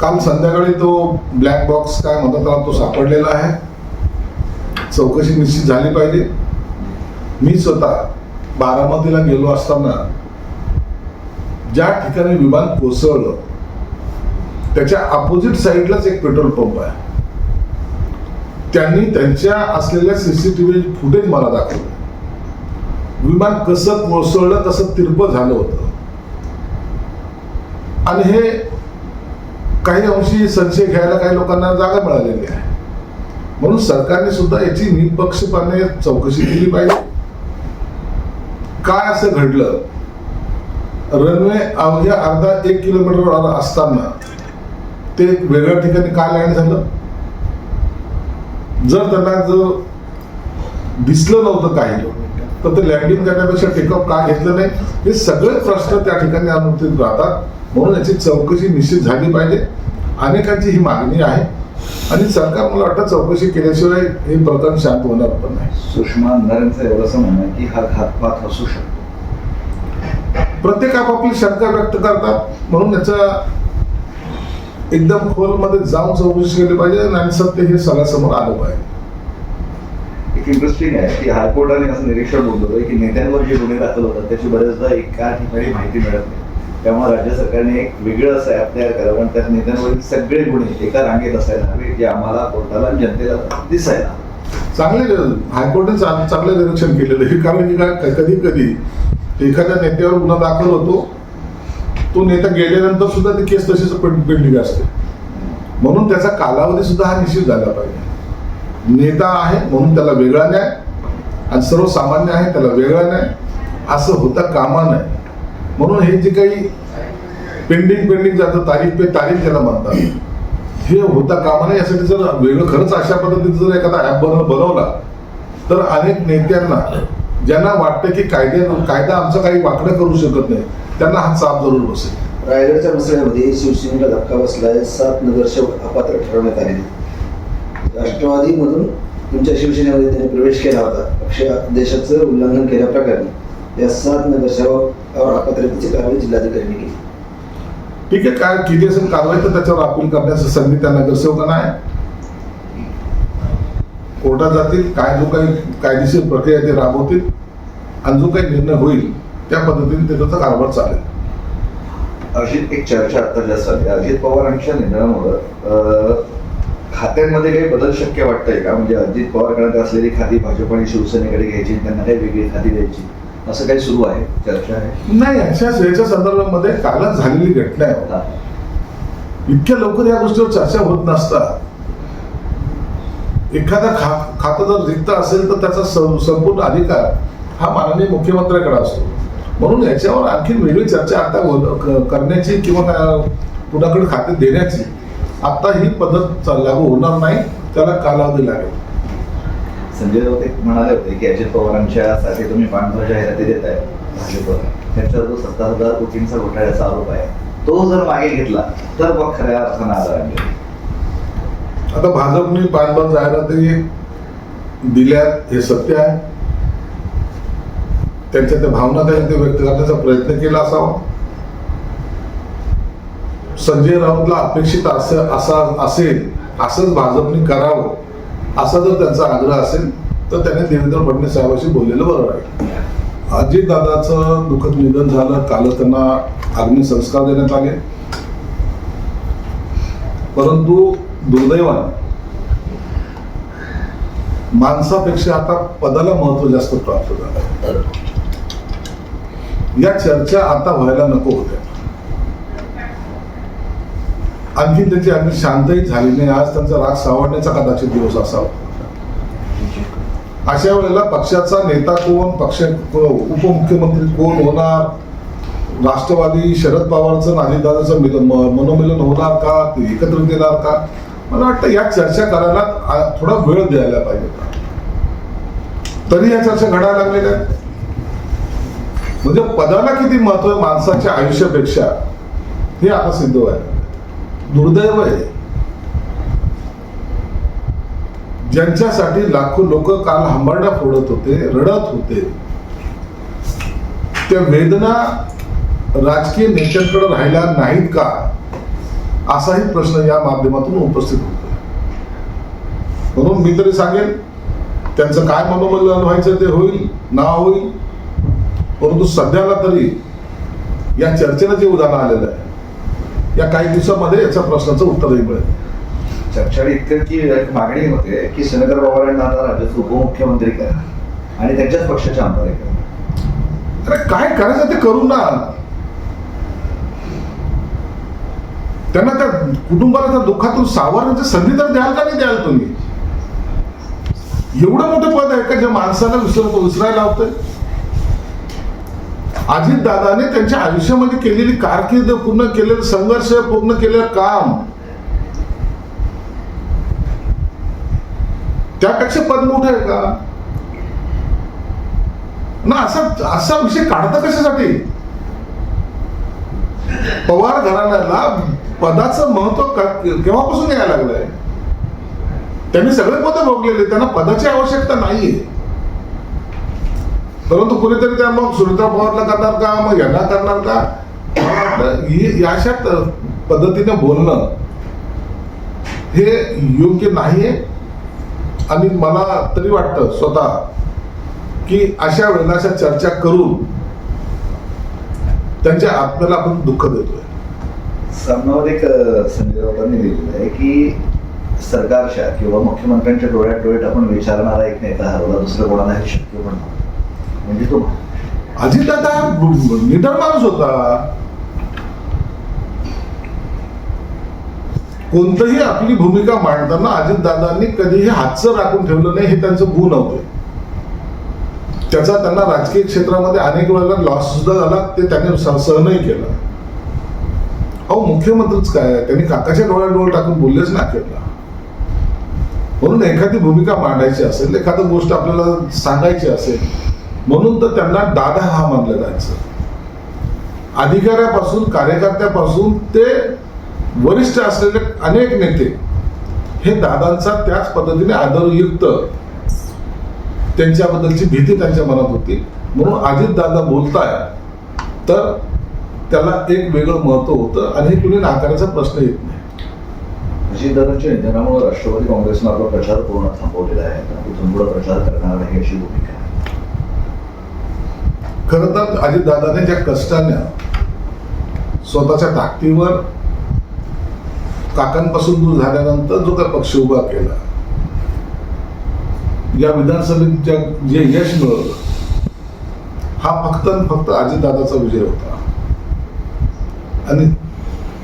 काल संध्याकाळी तो ब्लॅक बॉक्स काय म्हणतात त्याला तो सापडलेला आहे. चौकशी निश्चित झाली पाहिजे. मी स्वतः बारामतीला गेलो असताना ज्या ठिकाणी विमान कोसळलं त्याच्या अपोजिट साईडलाच एक पेट्रोल पंप आहे. त्यांनी त्यांच्या असलेल्या सीसीटीव्ही फुटेज मला दाखवलं. विमान कसं कोसळलं कसं तिरप झालं होतं. आणि हे काही अंशी संशय घ्यायला काही लोकांना जागा मिळालेली आहे. म्हणून सरकारने सुद्धा याची निपक्षपाने चौकशी केली पाहिजे. काय असं घडलं? रनवे अवघ्या अर्धा एक किलोमीटरवर असताना ते वेगळ्या ठिकाणी काय लँड झालं. जर त्यांना जर दिसलं नव्हतं काही तर ते लँडिंग करण्यापेक्षा टेकअप का घेतलं नाही? हे सगळे प्रश्न त्या ठिकाणी अनुत्तरित राहतात. म्हणून याची चौकशी निश्चित झाली पाहिजे. अनेकांची ही मागणी आहे. आणि सरकार मला वाटतं चौकशी केल्याशिवाय हे प्रकरण शांत होणार पण नाही. सुषमा अंधारेंचं एवढंसं म्हणणं की हा घातपात असू शकतो. प्रत्येक आपापली शंका व्यक्त करतात. म्हणून याचा एकदम खोलमध्ये जाऊन चौकशी केली पाहिजे आणि सत्य हे सगळ्यासमोर आलं पाहिजे. एक इंटरेस्टिंग आहे की हायकोर्टाने असं निरीक्षण बोललं होतं की नेत्यांवर जे गुन्हे दाखल होतात त्याची बरेचदा एका ठिकाणी माहिती मिळत नाही. त्यामुळे राज्य सरकारने एक वेगळं असं ॲप तयार करावं आणि त्यात नेत्यांवरील सगळे गुन्हे एका रांगेत असायला हवे जे आम्हाला कोर्टाला आणि जनतेला दिसायला चांगले हायकोर्टाने चांगलं निरीक्षण केलेलं हे कारण की काय कधी कधी एखाद्या नेत्यावर गुन्हा दाखल होतो तो नेता गेल्यानंतर सुद्धा ती केस तशीच पेंड- पेंडिंग असते. म्हणून त्याचा कालावधी सुद्धा हा निश्चित झाला पाहिजे. नेता आहे म्हणून त्याला वेगळा न्याय. आणि सर्वसामान्य आहे त्याला वेगळा न्याय. असं होता कामा नये. म्हणून हे जे काही पेंडिंग पेंडिंग जातं तारीख पे तारीख ज्याला म्हणतात हे होता कामा नये यासाठी जर वेगळं खरंच अशा पद्धतीचं जर एखादा ॲप बनव बनवला तर अनेक नेत्यांना ज्यांना वाटतं की कायदे कायदा आमचं काही वाकडं करू शकत नाही त्यांना हा चाप जरूर बसेल. रायगडच्या मसळ्यामध्ये शिवसेनेला धक्का बसलाय सात नगरसेवक अपात्र ठरवण्यात आले. राष्ट्रवादीमधून तुमच्या शिवसेनेमध्ये त्यांनी प्रवेश केला होता. पक्ष देशाचं उल्लंघन केल्याप्रकारे या सात नगरसेवकावर अपात्रतेची कारवाई जिल्हाधिकाऱ्यांनी केली. ठीक आहे काय किती असेल कारवाई तर त्याच्यावर अपील करण्याची संधी त्या नगरसेवकांना आहे. कोर्टात जातील काय जो काही कायदेशीर प्रक्रिया ते राबवतील आणि जो काही निर्णय होईल त्या पद्धतीने त्याचा कारभार चालेल. अजित एक चर्चा आता जास्त झाली अजित पवारांच्या निर्णयामुळं अं, खात्यांमध्ये काही बदल शक्य वाटतंय का? म्हणजे अजित पवारकडे असलेली खाती भाजप आणि शिवसेनेकडे घ्यायची त्यांना काही वेगळी खाती द्यायची. असं काही सुरू आहे? चर्चा आहे? नाही अशा याच्या संदर्भामध्ये कालच झालेली घटना आहे. इतक्या लवकर या गोष्टीवर चर्चा होत नसतात एखादा खा खातं जर रिक्त असेल तर त्याचा संपूर्ण अधिकार हा माननीय मुख्यमंत्र्याकडे असतो. म्हणून याच्यावर आणखी वेगळी चर्चा आता होत- करण्याची किंवा का- कुणाकडे खाते देण्याची आता ही पद्धत लागू होणार नाही. त्याला कालावधी लागेल. संजय राऊत एक म्हणाले होते की अजित पवारांच्या साठी तुम्ही पांढरा जाहिराती देत आहे भाजपवर त्यांच्यावर जो सत्तर हजार कोटींचा घोटाळ्याचा आरोप आहे तो जर मागे घेतला तर मग खऱ्या अर्थानं आधार आणले. आता भाजपने पानबंद जाहिराती दिल्यात हे सत्य आहे. त्यांच्या त्या भावना त्यांनी ते व्यक्त करण्याचा प्रयत्न केला असावा. संजय राऊतला अपेक्षित असं असा असेल असंच भाजपने करावं. असा जर त्यांचा आग्रह असेल तर त्यांनी देवेंद्र फडणवीस साहेबांशी बोललेलं बरं राहील. अजितदादाचं दुःखद निधन झालं काल त्यांना अग्निसंस्कार देण्यात आले. परंतु दुर्दैवान माणसापेक्षा आता पदाला महत्त्व जास्त प्राप्त झालं. या चर्चा आता व्हायला नको होत्या. आणखी त्याची अगदी शांतही झाली नाही. आज त्यांचा राग सावडण्याचा कदाचित दिवस असावा. अशा वेळेला पक्षाचा नेता कोण? पक्ष उपमुख्यमंत्री कोण होणार? राष्ट्रवादी शरद पवारचं आणि अजितदादाचं मिलन मनोमिलन होणार का? ते एकत्र येणार का? मला वाटतं या चर्चा करायला थोडा वेळ द्यायला पाहिजे. तरी या चर्चा घडायला लागलेल्या म्हणजे पदाला किती महत्त्व आहे माणसाच्या आयुष्यापेक्षा हे आता सिद्ध व्हायला. दुर्दैव आहे. ज्यांच्यासाठी लाखो लोक काल हंबरडा फोडत होते रडत होते. त्या वेदना राजकीय नेत्यांकडे राहिल्या नाहीत का? असाही प्रश्न या माध्यमातून उपस्थित होतो म्हणून मी तरी सांगेन त्यांचं काय मनोबल व्हायचं ते होईल ना होईल. परंतु सध्याला तरी या चर्चेला जे उदाहरण आलेलं आहे या काही दिवसामध्ये याच्या प्रश्नाचं उत्तरही मिळेल. चर्चा इतकं की एक मागणी होते की शरदर पवारांना आता राज्याचे उपमुख्यमंत्री करा आणि त्यांच्याच पक्षाचे आमदार करा. अरे काय करायचं ते करू ना. त्यांना त्या कुटुंबाला त्या दुःखातून सावरण्याची संधी तर द्याल का नाही द्याल तुम्ही? एवढं मोठं पद आहे का ज्या माणसाला विसर विसरायला लावतंय? अजित दादाने त्यांच्या आयुष्यामध्ये केलेली कारकीर्द पूर्ण केलेलं संघर्ष पूर्ण केलेलं काम. त्यापेक्षा पद मोठं आहे का? ना असा असा विषय काढता कशासाठी? पवार घराण्याला पदाचं महत्त्व केव्हापासून यायला लागलंय? त्यांनी सगळे पद भोगलेले त्यांना पदाची आवश्यकता नाहीये. परंतु कुणीतरी त्या मग सुनीता पवारला करणार का? मग यांना करणार का? ही अशा पद्धतीने बोलणं हे योग्य नाही आणि मला तरी वाटतं स्वतः की अशा वेळेला अशा चर्चा करून त्यांच्या आत्म्याला आपण दुःख देतोय. सामनावर एक संजय बाबांनी लिहिलेलं आहे की सरकारच्या किंवा मुख्यमंत्र्यांच्या डोळ्यात डोळ्यात आपण विचारणारा एक नेता हरवला दुसरं कोणाला हे शक्य पण नव्हतं. म्हणजे तो अजितदादा निडर माणूस होता. कोणतंही आपली भूमिका मांडताना अजितदादांनी कधीही हातचं राखून ठेवलं नाही हे त्यांचं गुण होते त्याचा त्यांना राजकीय क्षेत्रामध्ये अनेक वेळेला लॉस सुद्धा झाला ते त्याने स- सहनही केलं. अहो मुख्यमंत्रीच काय त्यांनी काकाच्या डोळ्यात डोळ टाकून बोललेच ना केला. म्हणून एखादी भूमिका मांडायची असेल एखादी गोष्ट आपल्याला सांगायची असेल म्हणून तर त्यांना दादा हा मानलं जायचं. अधिकाऱ्यापासून कार्यकर्त्यापासून ते वरिष्ठ असलेले अनेक नेते हे दादांचा त्याच पद्धतीने आदरयुक्त त्यांच्याबद्दलची भीती त्यांच्या मनात होती. म्हणून अजित दादा बोलताय तर त्याला एक वेगळं महत्त्व होतं आणि हे कुणी नाकारायचा प्रश्न येत नाही. अजितदादांच्या निधनामुळे राष्ट्रवादी काँग्रेसनं आपला प्रचार पूर्ण थांबवलेला आहे. आता पुढे प्रचार करणार नाही अशी भूमिका आहे. खरं तर अजितदादाने ज्या कष्टाने स्वतःच्या ताकदीवर काकांपासून दूर झाल्यानंतर जो काय पक्ष उभा केला या विधानसभेच्या जे यश मिळवलं हा फक्त फक्त अजितदादाचा विजय होता. आणि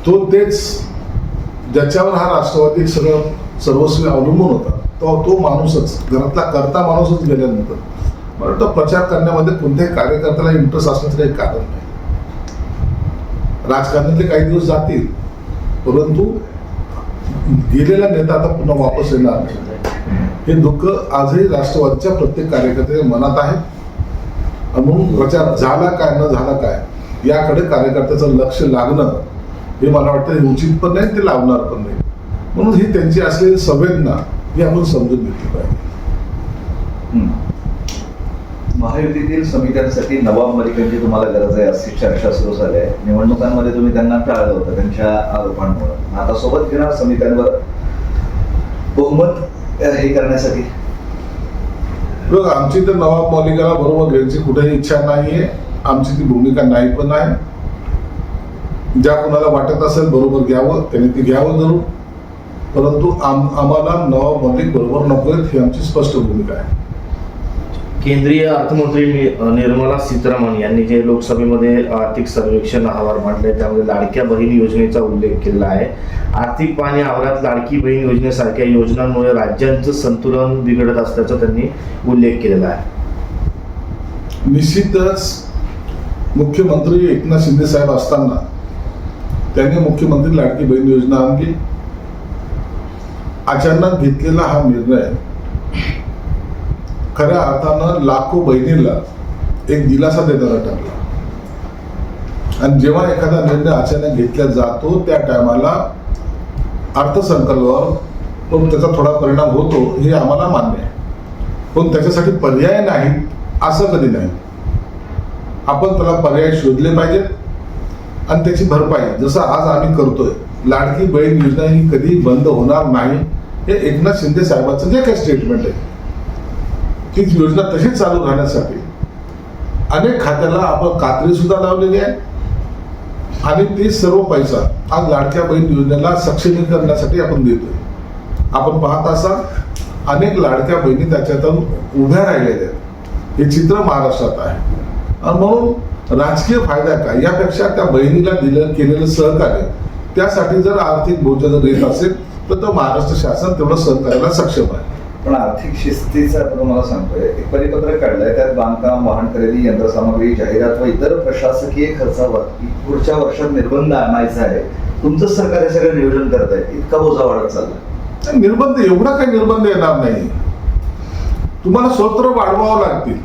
तो तेच ज्याच्यावर हा राष्ट्रवादी सगळं सर्वस्वी अवलंबून होता तो तो माणूसच घरातला करता माणूसच गेल्यानंतर. मला वाटतं प्रचार करण्यामध्ये कोणत्याही कार्यकर्त्याला इंटरेस्ट असण्याचं काही कारण नाही. राजकारणातले काही दिवस जातील परंतु गेलेला नेता आता पुन्हा वापस येणार नाही. हे दुःख आजही राष्ट्रवादीच्या प्रत्येक कार्यकर्त्याच्या मनात आहे. म्हणून प्रचार झाला काय न झाला काय याकडे कार्यकर्त्याचं लक्ष लागणं हे मला वाटतं उचित पण नाही ते लावणार पण नाही. म्हणून ही त्यांची असलेली संवेदना ही आपण समजून घेतली पाहिजे. महायुतीतील समित्यांसाठी नवाब मलिकांची तुम्हाला गरज आहे अशी चर्चा सुरू झाली आहे. निवडणुकांमध्ये तुम्ही त्यांना टाळलं होतं त्यांच्या आरोपांमुळे. आता सोबत घेणार समित्यांवर बहुमत हे करण्यासाठी? बघ आमची तर नवाब मलिकाला बरोबर घ्यायची कुठेही इच्छा नाहीये. आमची ती भूमिका नाही पण आहे. ज्या कोणाला वाटत असेल बरोबर घ्यावं त्यांनी ती घ्यावं जरूर. परंतु आम आम्हाला नवाब मलिक बरोबर नको आहेत ही आमची स्पष्ट भूमिका आहे. केंद्रीय अर्थमंत्री निर्मला सीतारामन यांनी जे लोकसभेमध्ये आर्थिक सर्वेक्षण अहवाल मांडले त्यामध्ये लाडक्या बहीण योजनेचा उल्लेख केला आहे. आर्थिक पाणी आवरात लाडकी बहीण योजनेसारख्या योजनांमुळे राज्यांचं संतुलन बिघडत असल्याचा त्यांनी उल्लेख केलेला आहे. निश्चितच मुख्यमंत्री एकनाथ शिंदे साहेब असताना त्यांनी मुख्यमंत्री लाडकी बहीण योजना आणली अचानक घेतलेला हा निर्णय खऱ्या अर्थानं लाखो बहिणीला एक दिलासा देताना ठरला आणि जेव्हा एखादा निर्णय अचानक घेतला जातो त्या टायमाला अर्थसंकल्पावर पण त्याचा थोडा परिणाम होतो हे आम्हाला मान्य आहे. पण त्याच्यासाठी पर्याय नाही असं कधी नाही. आपण त्याला पर्याय शोधले पाहिजेत आणि त्याची भरपाई जसं आज आम्ही करतोय लाडकी बहीण योजना ही कधी बंद होणार नाही हे एकनाथ शिंदे साहेबांचं जे काही स्टेटमेंट आहे ती योजना तशीच चालू राहण्यासाठी. अनेक खात्याला आपण कात्री सुद्धा लावलेली आहे. आणि ते सर्व पैसा आज लाडक्या बहीण योजनेला सक्षमीकरणासाठी आपण देतोय. आपण पाहत असाल अनेक लाडक्या बहिणी त्याच्यातून उभ्या राहिलेल्या आहेत. हे चित्र महाराष्ट्रात आहे. आणि म्हणून राजकीय फायदा काय? यापेक्षा त्या बहिणीला दिलं केलेलं सहकार्य त्यासाठी जर आर्थिक बोजा जर येत असेल तर तो महाराष्ट्र शासन तेवढं सहकार्याला सक्षम आहे. पण आर्थिक शिस्तीचा आपण तुम्हाला सांगतोय. एक परिपत्रक काढलंय त्यात बांधकाम वाहन खरेदी यंत्रसामग्री जाहिरात व इतर प्रशासकीय खर्चावर पुढच्या वर्षात निर्बंध आणायचा आहे तुमचं सरकार हे सगळं नियोजन करत आहे इतका बोजा वाढत चालला. निर्बंध एवढा काही निर्बंध येणार नाही. तुम्हाला स्वतंत्र वाढवावं लागतील.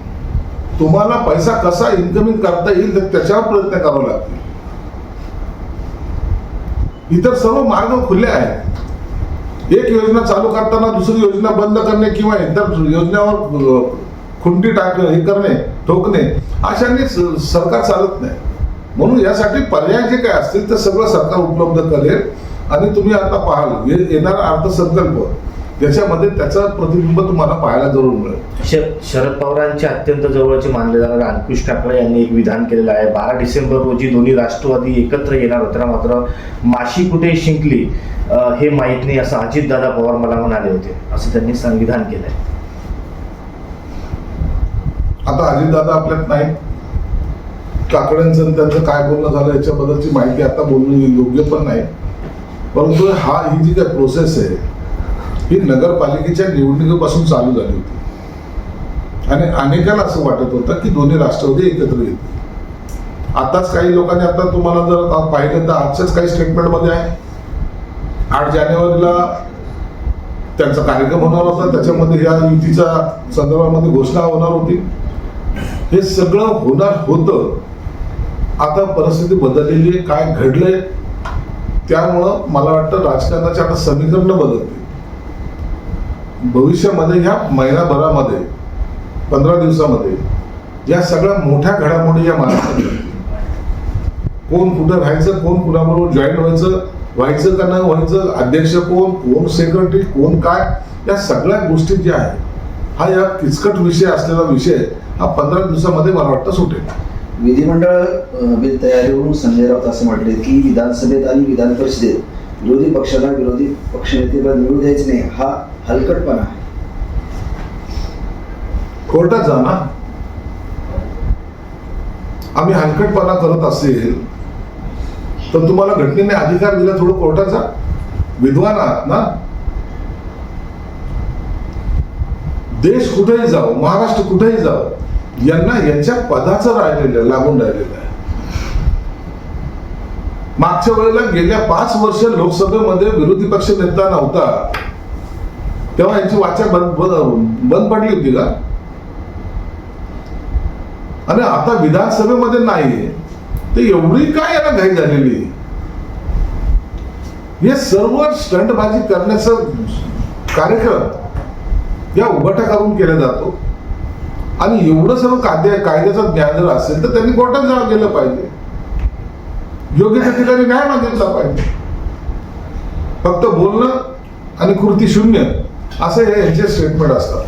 तुम्हाला पैसा कसा इन्कमिंग करता येईल तर त्याच्यावर प्रयत्न करावे लागतील. इतर सर्व मार्ग खुले आहेत. एक योजना चालू करताना दुसरी योजना बंद करणे किंवा इतर योजनेवर खुंटी टाक हे करणे ठोकणे अशाने स- सरकार चालत नाही. म्हणून यासाठी पर्याय जे काय असतील ते सगळं सरकार उपलब्ध करेल. आणि तुम्ही आता पाहाल येणारा अर्थसंकल्प. त्याच्यामध्ये त्याचं प्रतिबिंब तुम्हाला पाहायला जरूर मिळेल. शरद पवारांचे अत्यंत जवळचे मानले जाणारे अंकुश ठाकरे यांनी एक विधान केलेलं आहे. बारा डिसेंबर रोजी दोन्ही राष्ट्रवादी एकत्र येणार होते मात्र माशी कुठे शिंकली हे माहीत नाही असं अजितदादा पवार मला म्हणाले होते. असं त्यांनी संविधान केलंय. आता अजितदादा आपल्यात नाही. काकड्यांचं त्यांचं काय बोलणं झालं याच्याबद्दलची माहिती आता बोलणं योग्य पण नाही. परंतु हा ही जी काय प्रोसेस आहे ही नगरपालिकेच्या निवडणुकीपासून चालू झाली होती. आणि अनेकांना असं वाटत होतं की दोन्ही राष्ट्रवादी एकत्र येतील. आताच काही लोकांनी आता तुम्हाला जर पाहिलं तर आजच्याच काही स्टेटमेंटमध्ये आहे. आठ जानेवारीला त्यांचा कार्यक्रम होणार होता. त्याच्यामध्ये या युतीच्या संदर्भामध्ये घोषणा होणार होती. हे सगळं होणार होतं. आता परिस्थिती बदललेली आहे. काय घडलंय त्यामुळं मला वाटतं राजकारणाचे आता समीकरणं बदलते भविष्यामध्ये ह्या महिनाभरामध्ये पंधरा दिवसामध्ये या सगळ्या मोठ्या घडामोडी या महाराष्ट्रात कोण कुठं राहायचं कोण कुणाबरोबर जॉईन व्हायचं व्हायचं का नाही व्हायचं अध्यक्ष कोण कोण सेक्रेटरी कोण काय या सगळ्या गोष्टी ज्या आहेत हा या किचकट विषय असलेला विषय हा पंधरा दिवसामध्ये मला वाटतं सुटेल. विधिमंडळ अं, तयारीवरून संजय राऊत असं म्हटले की विधानसभेत आणि विधान परिषदेत विरोधी पक्षाला विरोधी पक्षनेतेला निवडून द्यायचे नाही हा हलकटपणा आहे. कोर्टात जा ना. आम्ही हलकटपणा करत असेल तर तुम्हाला घटनेने अधिकार दिला थोडं कोर्टाचा विद्वान आहात ना. देश कुठेही जाओ महाराष्ट्र कुठेही जाओ यांना यांच्या पदाचं राहिलेलं लागून राहिलेलं आहे. मागच्या वेळेला गेल्या पाच वर्ष लोकसभेमध्ये विरोधी पक्ष नेता नव्हता. तेव्हा यांची वाचा बंद बंद- बंद पडली होती का? आणि आता विधानसभेमध्ये नाही. ते एवढी काय याला घाई झालेली? हे सर्व स्टंटबाजी करण्याचा कार्यक्रम या उभाटा करून केला जातो. आणि एवढं सर्व कायद्या कायद्याचं ज्ञान जर असेल तर त्यांनी कोर्टात जावं गेलं पाहिजे. योग्य त्या ठिकाणी न्याय मागितला पाहिजे. फक्त बोलणं आणि कृती शून्य असं हे यांचे स्टेटमेंट असतात.